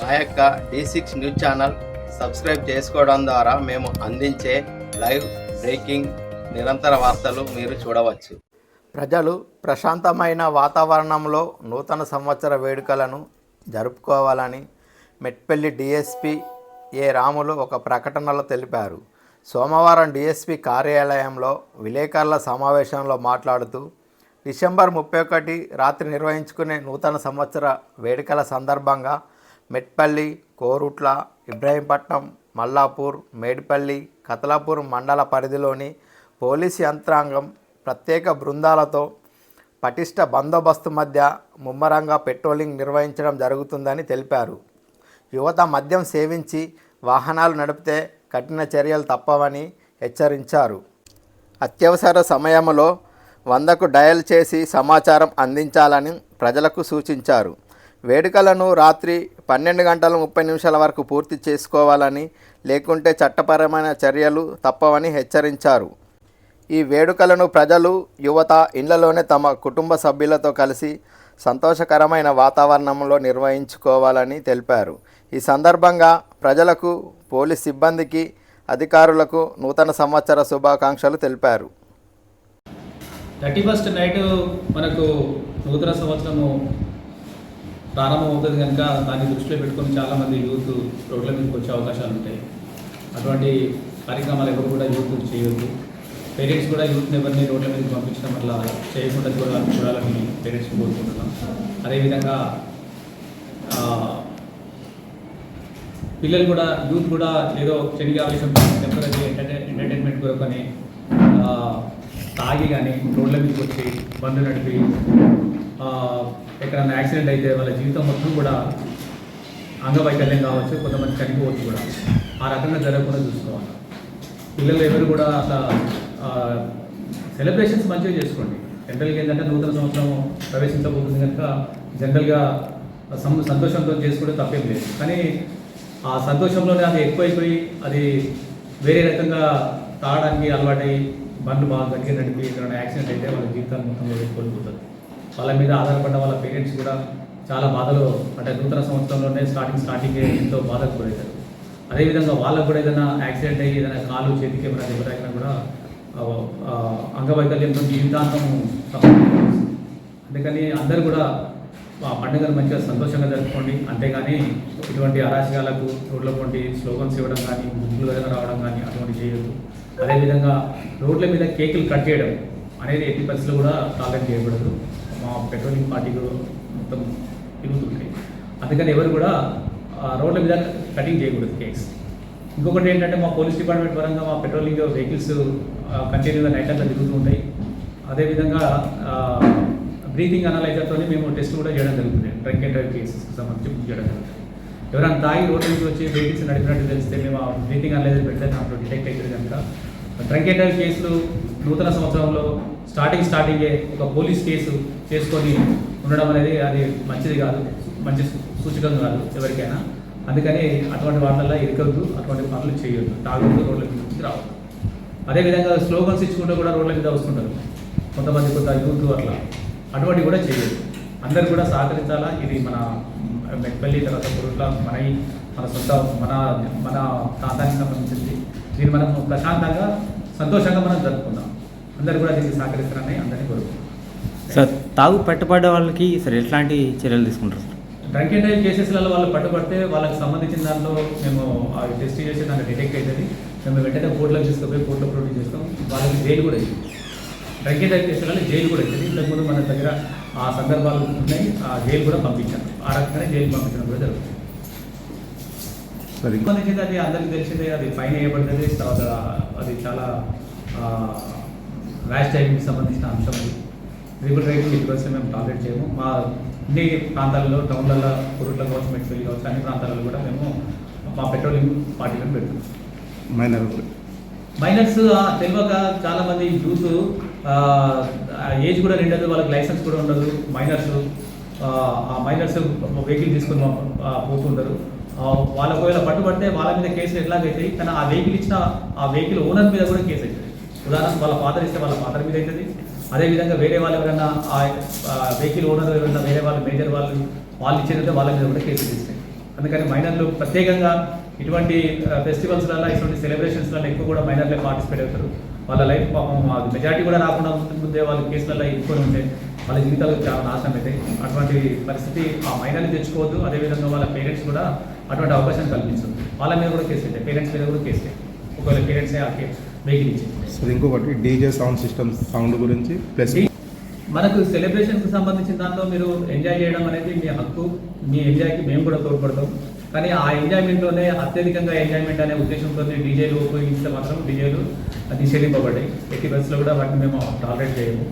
మా యొక్క D six news channel subscribe చేసుకోవడం ద్వారా మేము అందించే లైవ్ బ్రేకింగ్ నిరంతర వార్తలు మీరు చూడవచ్చు. ప్రజలు ప్రశాంతమైన వాతావరణంలో నూతన సంవత్సర వేడుకలను జరుపుకోవాలని మెట్పల్లి డిఎస్పి ఏ రాములు ఒక ప్రకటనలో తెలిపారు. సోమవారం డిఎస్పి కార్యాలయంలో విలేకరుల సమావేశంలో మాట్లాడుతూ డిసెంబర్ ముప్పై ఒకటి రాత్రి నిర్వహించుకునే నూతన సంవత్సర వేడుకల సందర్భంగా మెట్పల్లి కోరుట్ల ఇబ్రహీంపట్నం మల్లాపూర్ మేడిపల్లి కతలాపూర్ మండల పరిధిలోని పోలీస్ యంత్రాంగం ప్రత్యేక బృందాలతో పటిష్ట బందోబస్తు మధ్య ముమ్మరంగా పెట్రోలింగ్ నిర్వహించడం జరుగుతుందని తెలిపారు. యువత మద్యం సేవించి వాహనాలు నడిపితే కఠిన చర్యలు తప్పవని హెచ్చరించారు. అత్యవసర సమయంలో వందకు డయల్ చేసి సమాచారం అందించాలని ప్రజలకు సూచించారు. వేడుకలను రాత్రి పన్నెండు గంటల ముప్పై నిమిషాల వరకు పూర్తి చేసుకోవాలని లేకుంటే చట్టపరమైన చర్యలు తప్పవని హెచ్చరించారు. ఈ వేడుకలను ప్రజలు యువత ఇళ్ళలోనే తమ కుటుంబ సభ్యులతో కలిసి సంతోషకరమైన వాతావరణంలో నిర్వహించుకోవాలని తెలిపారు. ఈ సందర్భంగా ప్రజలకు పోలీస్ సిబ్బందికి అధికారులకు నూతన సంవత్సర శుభాకాంక్షలు తెలిపారు. థర్టీ ఫస్ట్ నైట్ మనకు నూతన సంవత్సరము ప్రారంభం అవుతుంది కనుక దాన్ని దృష్టిలో పెట్టుకొని చాలామంది యూత్ రోడ్ల మీదకి వచ్చే అవకాశాలు ఉంటాయి. అటువంటి కార్యక్రమాలు ఎవరు కూడా యూత్ చేయొద్దు. పేరెంట్స్ కూడా యూత్ని ఎవరిని రోడ్ల మీదకి పంపించడం వల్ల చేయకుండా కూడా చూడాలని పేరెంట్స్ కోరుకుంటున్నాం. అదేవిధంగా పిల్లలు కూడా యూత్ కూడా ఏదో చెడిగా ఆవేశం టెంపరీ ఎంటర్టైన్మెంట్ కొరకు అని తాగి కానీ రోడ్ల మీదకి వచ్చి బండ్లు నడిపి ఎక్కడన్నా యాక్సిడెంట్ అయితే వాళ్ళ జీవితం మొత్తం కూడా అంగవైకల్యం కావచ్చు కొంతమంది చనిపోవచ్చు కూడా. ఆ రకంగా జరగకుండా చూసుకోవాలి. పిల్లలు ఎవరు కూడా అట్లా సెలబ్రేషన్స్ మంచిగా చేసుకోండి. జనరల్గా ఏంటంటే నూతన సంవత్సరం ప్రవేశించబోతుంది కనుక జనరల్గా సంతోషంతో చేసుకుంటే తప్పేం లేదు. కానీ ఆ సంతోషంలోనే అది ఎక్కువైపోయి అది వేరే రకంగా తాగడానికి అలవాటై బండ్లు బాగా గట్టిగా నడిపి ఎక్కడైనా యాక్సిడెంట్ అయితే వాళ్ళ జీవితాన్ని మొత్తం కోల్పోతుంది వాళ్ళ మీద ఆధారపడ్డ వాళ్ళ పేరెంట్స్ కూడా చాలా బాధలు అంటే నూతన సంవత్సరంలోనే స్టార్టింగ్ స్టార్టింగ్ ఎంతో బాధకు గురవుతారు అదేవిధంగా వాళ్ళకు కూడా ఏదైనా యాక్సిడెంట్ అయ్యి ఏదైనా కాలు చేతికి ఏమైనా దెబ్బతాకినా కూడా అంగవైకల్యంతో జీవితాంతం అందుకని అందరూ కూడా ఆ పండుగను మంచిగా సంతోషంగా జరుపుకోండి. అంతేగాని ఇటువంటి అరాచకాలకు రోడ్ల పొంటి స్లోగన్స్ ఇవ్వడం కానీ గుంపులు ఏదైనా రావడం కానీ అటువంటి చేయొద్దు. అదేవిధంగా రోడ్ల మీద కేకులు కట్ చేయడం అనేది ఎట్టి పరిస్థితులు కూడా టాలెంట్ చేయకూడదు. మా పెట్రోలింగ్ పార్టీలు మొత్తం తిరుగుతుంటాయి అందుకని ఎవరు కూడా రోడ్ల మీద కటింగ్ చేయకూడదు కేక్స్. ఇంకొకటి ఏంటంటే మా పోలీస్ డిపార్ట్మెంట్ పరంగా మా పెట్రోలింగ్ వెహికల్స్ కంటిన్యూగా నైట్ అంతా తిరుగుతూ ఉంటాయి. అదేవిధంగా బ్రీతింగ్ అనలైజర్తో మేము టెస్ట్ కూడా చేయడం జరుగుతుంది. డ్రంక్ అండ్ డ్రైవ్ కేసెస్కి సంబంధించి బుక్ చేయడం జరుగుతుంది. ఎవరైనా తాగి రోడ్డు నుంచి వచ్చి వెహికల్స్ నడిపినట్టు తెలిస్తే మేము ఆ బ్రీతింగ్ అనలైజర్ పెడితే దాంట్లో డిటెక్ట్ అవుతుంది కనుక. డ్రంక్ అండ్ డ్రైవ్ కేసులు నూతన సంవత్సరంలో స్టార్టింగ్ స్టార్టింగే ఒక పోలీస్ కేసు చేసుకొని ఉండడం అనేది అది మంచిది కాదు మంచి సూచకం కాదు ఎవరికైనా. అందుకని అటువంటి వాటిల్లో ఇరకద్దు అటువంటి పనులు చేయొద్దు తాగుతూ రోడ్ల మీద రావద్దు. అదేవిధంగా స్లోగన్స్ ఇచ్చుకుంటూ కూడా రోడ్ల మీద వస్తుంటారు. కొంతమంది కొంత యూత్ అట్లా. అటువంటి కూడా చేయొద్దు. అందరు కూడా సహకరించాలా? ఇది మన మెట్పల్లి తర్వాత పురుట్ల మన మన సొంత మన మన ప్రాంతానికి సంబంధించింది. దీన్ని మనం ప్రశాంతంగా సంతోషంగా మనం జరుపుకుందాం. అందరు కూడా దీనికి సహకరిస్తారని అందరినీ కోరుకుంటున్నాం. సార్ తాగు పట్టుబడ్డ వాళ్ళకి సార్ ఎట్లాంటి చర్యలు తీసుకుంటారు సార్? డ్రంక్ అండ్ డ్రైవ్ కేసెస్లలో వాళ్ళు పట్టుబడితే వాళ్ళకి సంబంధించిన దాంట్లో మేము అవి టెస్ట్ చేసి దాంట్లో డిటెక్ట్ అవుతుంది. మేము వెంటనే కోర్టులోకి తీసుకుపోయి కోర్టులో ప్రొడ్యూస్ చేస్తాం. వాళ్ళకి జైలు కూడా అవుతుంది డ్రంక్ అండ్ డ్రైవ్ కేసులలో జైలు కూడా అవుతుంది ఇంతకుముందు మన దగ్గర ఆ సందర్భాలు ఉన్నాయి. ఆ జైలు కూడా పంపించాను ఆ రకంగానే జైలు పంపించడం కూడా జరుగుతుంది. సంబంధించింది అది అందరికీ తెలిసిందే అది ఫైన్ వేయబడుతుంది తర్వాత అది చాలా ర్యాష్ డ్రైవింగ్కి సంబంధించిన అంశం అది. రిబుల్ డ్రైవింగ్ ఇప్పటివరకు మేము టార్గెట్ చేయము. మా అన్ని ప్రాంతాలలో టౌన్లలో పురుట్ల కావచ్చు మెట్పల్లి కావచ్చు అన్ని ప్రాంతాలలో కూడా మేము మా పెట్రోలింగ్ పార్టీలను పెడుతున్నాం. మైనర్ మైనర్స్ తెలియక చాలా మంది యూత్ ఏజ్ కూడా నిండదు వాళ్ళకి లైసెన్స్ కూడా ఉండదు. మైనర్స్ ఆ మైనర్స్ వెహికల్ తీసుకొని పోతుంటారు వాళ్ళ ఒకవేళ పట్టుబడితే వాళ్ళ మీద కేసులు ఎట్లాగైతాయి? కానీ ఆ వెహికల్ ఇచ్చిన ఆ వెహికల్ ఓనర్ మీద కూడా కేసు అవుతుంది. ఉదాహరణకు వాళ్ళ ఫాదర్ ఇస్తే వాళ్ళ ఫాదర్ మీద అవుతుంది. అదేవిధంగా వేరే వాళ్ళు ఎవరైనా ఆ వెహికల్ ఓనర్ ఎవరైనా వేరే వాళ్ళు మేజర్ వాళ్ళు వాళ్ళు ఇచ్చినట్టే వాళ్ళ మీద కూడా కేసులు తీస్తాయి. అందుకని మైనర్లు ప్రత్యేకంగా ఇటువంటి ఫెస్టివల్స్లలో ఇటువంటి సెలబ్రేషన్స్లలో ఎక్కువ కూడా మైనర్లే పార్టిసిపేట్ అవుతారు. వాళ్ళ లైఫ్ పాపం మెజారిటీ కూడా రాకుండా ముందు ముందే వాళ్ళ కేసులలో ఇరుక్కొని ఉంటే వాళ్ళ జీవితాలకు చాలా నాశనం అవుతాయి. అటువంటి పరిస్థితి ఆ మైనర్ని తెచ్చుకోవద్దు. అదేవిధంగా వాళ్ళ పేరెంట్స్ కూడా అటువంటి అవకాశం కల్పించదు వాళ్ళ మీద కూడా కేసు పెట్టాయి. పేరెంట్స్ మీద కూడా కేసు పెట్టాయి. ఒకవేళ పేరెంట్సే వెహికల్ ఇచ్చింది సార్ ఇంకొకటి డీజే సౌండ్ సిస్టమ్ సౌండ్ గురించి ప్లస్ మనకు సెలబ్రేషన్కి సంబంధించిన దాంట్లో మీరు ఎంజాయ్ చేయడం అనేది మీ హక్కు మీ ఎంజాయ్కి మేము కూడా తోడ్పడతాం. కానీ ఆ ఎంజాయ్మెంట్లోనే అత్యధికంగా ఎంజాయ్మెంట్ అనే ఉద్దేశంతో డీజేలు ఉపయోగిస్తే మాత్రం డీజేలు నిషేధింపబడ్డాయి. ఎట్టి బస్సులో కూడా వాటిని మేము టాలరేట్ చేయము.